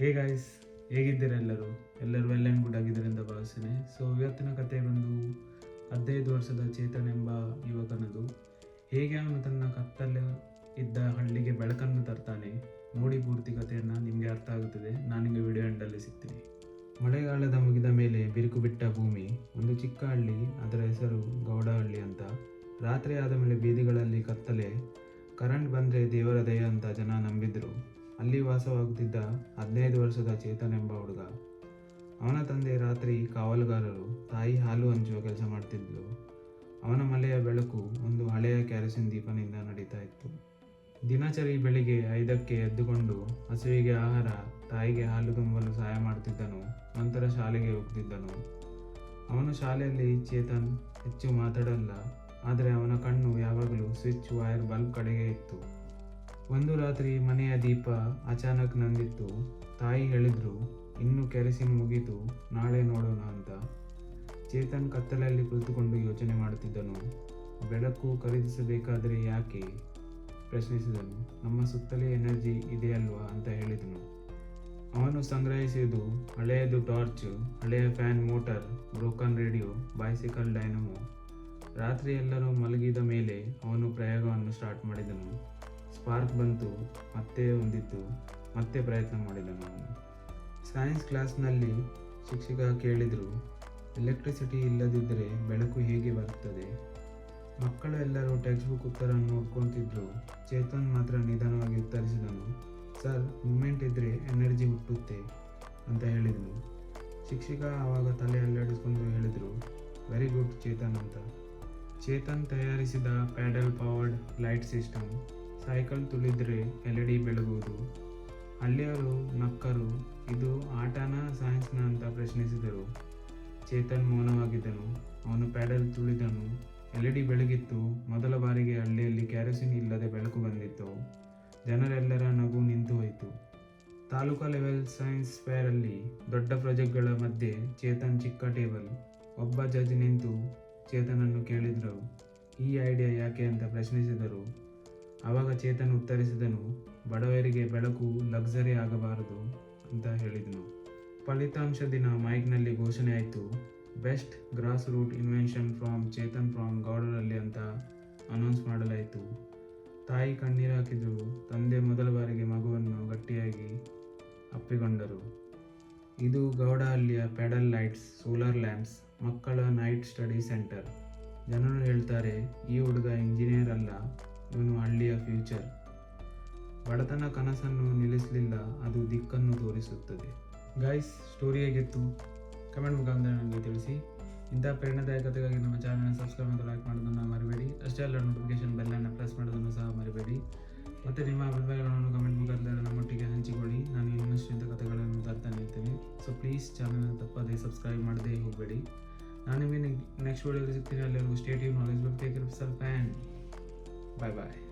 Hey guys ಹೇಗಿದ್ದೀರಾ ಎಲ್ಲರೂ? ಎಲ್ಲರೂ ವೆಲ್ ಆ್ಯಂಡ್ ಗುಡ್ ಆಗಿದ್ದಾರೆ ಅಂತ ಭಾವಿಸ್ತೇನೆ. ಸೊ ಇವತ್ತಿನ ಕತೆ ಬಂದು ಹದಿನೈದು ವರ್ಷದ ಚೇತನ್ ಎಂಬ ಯುವಕನದು. ಹೇಗೆ ಅವನು ತನ್ನ ಕತ್ತಲೆ ಇದ್ದ ಹಳ್ಳಿಗೆ ಬೆಳಕನ್ನು ತರ್ತಾನೆ? ನೋಡಿ ಪೂರ್ತಿ ಕಥೆಯನ್ನು, ನಿಮಗೆ ಅರ್ಥ ಆಗುತ್ತದೆ. ನಾನು ನಿಮಗೆ ವಿಡಿಯೋ ಎಂಡಲ್ಲಿ ಸಿಗ್ತೀನಿ. ಮಳೆಗಾಲದ ಮುಗಿದ ಮೇಲೆ ಬಿರುಕು ಬಿಟ್ಟ ಭೂಮಿ, ಒಂದು ಚಿಕ್ಕ ಹಳ್ಳಿ, ಅದರ ಹೆಸರು ಗೌಡಹಳ್ಳಿ ಅಂತ. ರಾತ್ರಿ ಆದ ಮೇಲೆ ಬೀದಿಗಳಲ್ಲಿ ಕತ್ತಲೆ. ಕರೆಂಟ್ ಬಂದರೆ ದೇವರ ದಯ ಅಂತ ಜನ ನಂಬಿದ್ರು. ಅಲ್ಲಿ ವಾಸವಾಗುತ್ತಿದ್ದ ಹದಿನೈದು ವರ್ಷದ ಚೇತನ್ ಎಂಬ ಹುಡುಗ. ಅವನ ತಂದೆ ರಾತ್ರಿ ಕಾವಲುಗಾರರು ತಾಯಿ ಹಾಲು ಹಂಚುವ ಕೆಲಸ ಮಾಡ್ತಿದ್ಲು. ಅವನ ಮಲೆಯ ಬೆಳಕು ಒಂದು ಹಳೆಯ ಕ್ಯಾರಸಿನ್ ದೀಪನಿಂದ ನಡೀತಾ ಇತ್ತು. ದಿನಚರಿ ಬೆಳಿಗ್ಗೆ ಐದಕ್ಕೆ ಎದ್ದುಕೊಂಡು ಹಸುವಿಗೆ ಆಹಾರ, ತಾಯಿಗೆ ಹಾಲು ತುಂಬಲು ಸಹಾಯ ಮಾಡ್ತಿದ್ದನು ನಂತರ ಶಾಲೆಗೆ ಹೋಗ್ತಿದ್ದನು. ಅವನು ಶಾಲೆಯಲ್ಲಿ ಚೇತನ್ ಹೆಚ್ಚು ಮಾತಾಡಲ್ಲ, ಆದರೆ ಅವನ ಕಣ್ಣು ಯಾವಾಗಲೂ ಸ್ವಿಚ್ ವೈರ್ ಬಲ್ಬ್ ಕಡೆಗೆ ಇತ್ತು. ಒಂದು ರಾತ್ರಿ ಮನೆಯ ದೀಪ ಅಚಾನಕ್ ನಂದಿತ್ತು. ತಾಯಿ ಹೇಳಿದ್ರು, ಇನ್ನು ಕೆರೆಸಿ ಮುಗಿತು, ನಾಳೆ ನೋಡೋಣ ಅಂತ. ಚೇತನ್ ಕತ್ತಲಲ್ಲಿ ಕುಳಿತುಕೊಂಡು ಯೋಚನೆ ಮಾಡುತ್ತಿದ್ದನು. ಬೆಳಕು ಖರೀದಿಸಬೇಕಾದರೆ ಯಾಕೆ? ಪ್ರಶ್ನಿಸಿದನು. ನಮ್ಮ ಸುತ್ತಲೇ ಎನರ್ಜಿ ಇದೆಯಲ್ವಾ ಅಂತ ಹೇಳಿದನು. ಅವನು ಸಂಗ್ರಹಿಸಿದ್ದು, ಹಳೆಯದು ಟಾರ್ಚ್, ಹಳೆಯ fan motor, broken radio, bicycle dynamo. ರಾತ್ರಿ ಎಲ್ಲರೂ ಮಲಗಿದ ಮೇಲೆ ಅವನು ಪ್ರಯೋಗವನ್ನು ಸ್ಟಾರ್ಟ್ ಮಾಡಿದನು. ಸ್ಪಾರ್ಕ್ ಬಂತು, ಮತ್ತೆ ಹೊಂದಿತ್ತು, ಮತ್ತೆ ಪ್ರಯತ್ನ ಮಾಡಿದನು ನಾನು. ಸೈನ್ಸ್ ಕ್ಲಾಸ್ನಲ್ಲಿ ಶಿಕ್ಷಕ ಕೇಳಿದರು, ಎಲೆಕ್ಟ್ರಿಸಿಟಿ ಇಲ್ಲದಿದ್ದರೆ ಬೆಳಕು ಹೇಗೆ ಬರುತ್ತದೆ? ಮಕ್ಕಳು ಎಲ್ಲರೂ ಟೆಕ್ಸ್ಟ್ ಬುಕ್ ಉತ್ತರ ನೋಡ್ಕೊತಿದ್ರು. ಚೇತನ್ ಮಾತ್ರ ನಿಧಾನವಾಗಿ ಉತ್ತರಿಸಿದನು, ಸರ್, ಮೂಮೆಂಟ್ ಇದ್ದರೆ ಎನರ್ಜಿ ಹುಟ್ಟುತ್ತೆ, ಅಂತ ಹೇಳಿದನು ಶಿಕ್ಷಕ ಆವಾಗ ತಲೆ ಅಲ್ಲಾಡಿಸ್ಕೊಂಡು ಹೇಳಿದರು, ವೆರಿ ಗುಡ್ ಚೇತನ್, ಅಂತ. ಚೇತನ್ ತಯಾರಿಸಿದ pedal powered light system cycle ತುಳಿದ್ರೆ L E D ಬೆಳಗುವುದು. ಅಲ್ಲಿಯವರು ನಕ್ಕರು, ಇದು ಆಟನ ಸೈನ್ಸ್ನ ಅಂತ ಪ್ರಶ್ನಿಸಿದರು. ಚೇತನ್ ಮೌನವಾಗಿದ್ದನು. ಅವನು ಪ್ಯಾಡಲ್ ತುಳಿದನು. ಎಲ್ ಇ ಡಿ ಬೆಳಗಿತ್ತು. ಮೊದಲ ಬಾರಿಗೆ ಹಳ್ಳಿಯಲ್ಲಿ ಕ್ಯಾರೋಸಿನ್ ಇಲ್ಲದೆ ಬೆಳಕು ಬಂದಿತ್ತು. ಜನರೆಲ್ಲರ ನಗು ನಿಂತು ಹೋಯಿತು. ತಾಲೂಕಾ ಲೆವೆಲ್ ಸೈನ್ಸ್ ಫೇರಲ್ಲಿ ದೊಡ್ಡ ಪ್ರಾಜೆಕ್ಟ್ಗಳ ಮಧ್ಯೆ ಚೇತನ್ ಚಿಕ್ಕ ಟೇಬಲ್. ಒಬ್ಬ ಜಜ್ ನಿಂತು ಚೇತನನ್ನು ಕೇಳಿದರು. ಈ ಐಡಿಯಾ ಯಾಕೆ ಅಂತ ಪ್ರಶ್ನಿಸಿದರು. ಆವಾಗ ಚೇತನ್ ಉತ್ತರಿಸಿದನು, ಬಡವರಿಗೆ ಬೆಳಕು ಲಕ್ಸರಿ ಆಗಬಾರದು ಅಂತ ಹೇಳಿದನು. ಫಲಿತಾಂಶ ದಿನ ಮೈಕ್ನಲ್ಲಿ ಘೋಷಣೆ ಆಯಿತು best grass root invention from Chetan from ಗೌಡರಲ್ಲಿ ಅಂತ ಅನೌನ್ಸ್ ಮಾಡಲಾಯಿತು. ತಾಯಿ ಕಣ್ಣೀರು ಹಾಕಿದ್ರು, ತಂದೆ ಮೊದಲ ಬಾರಿಗೆ ಮಗುವನ್ನು ಗಟ್ಟಿಯಾಗಿ ಅಪ್ಪಿಕೊಂಡರು. ಇದು ಗೌಡಹಳ್ಳಿಯ ಪೆಡಲ್ ಲೈಟ್ಸ್, ಸೋಲಾರ್ ಲ್ಯಾಂಪ್ಸ್, ಮಕ್ಕಳ ನೈಟ್ ಸ್ಟಡಿ ಸೆಂಟರ್. ಜನರು ಹೇಳ್ತಾರೆ, ಈ ಹುಡುಗ ಇಂಜಿನಿಯರ್ ಅಲ್ಲ ಇವನು ಹಳ್ಳಿಯ ಫ್ಯೂಚರ್ ಬಡತನ ಕನಸನ್ನು ನಿಲ್ಲಿಸಲಿಲ್ಲ, ಅದು ದಿಕ್ಕನ್ನು ತೋರಿಸುತ್ತದೆ. ಗಾಯ್ಸ್ ಸ್ಟೋರಿ ಹೇಗಿತ್ತು? ಕಮೆಂಟ್ ಮುಖಾಂತರ ನನಗೆ ತಿಳಿಸಿ. ಇಂಥ ಪ್ರೇರಣಾದಾಯಕತೆಗಾಗಿ ನಮ್ಮ ಚಾನಲ್ನ ಸಬ್ಸ್ಕ್ರೈಬ್ ಮತ್ತು ಲೈಕ್ ಮಾಡೋದನ್ನು ಮರಿಬೇಡಿ. ಅಷ್ಟೇ ಅಲ್ಲ ನೋಟಿಫಿಕೇಶನ್ ಬೆಲ್ಲನ್ನು ಪ್ರೆಸ್ ಮಾಡೋದನ್ನು ಸಹ ಮರಿಬೇಡಿ. ಮತ್ತು ನಿಮ್ಮ ಅಭಿಪ್ರಾಯಗಳನ್ನು ಕಮೆಂಟ್ ಮುಖಾಂತರ ನಮ್ಮೊಟ್ಟಿಗೆ ಹಂಚಿಕೊಳ್ಳಿ. ನಾನು ಇನ್ನಷ್ಟು ಇಂಥ ಕಥೆಗಳನ್ನು ತರ್ತಾನೆ ಇರ್ತೇನೆ. ಸೊ ಪ್ಲೀಸ್ ಚಾನಲ್ನ ತಪ್ಪದೇ ಸಬ್ಸ್ಕ್ರೈಬ್ ಮಾಡದೇ ಹೋಗಬೇಡಿ. ನಾನು ನಿಮಗೆ ನೆಕ್ಸ್ಟ್ ವಿಡಿಯೋದಲ್ಲಿ ಸಿಗ್ತೀನಿ. ಅಲ್ಲಿವರೆಗೂ ಸ್ಟೇಟ್ ಯು ನಾಲೆಜ್ ಬಗ್ಗೆ ಟೇಕ್ ಆ್ಯಂಡ್ 拜拜。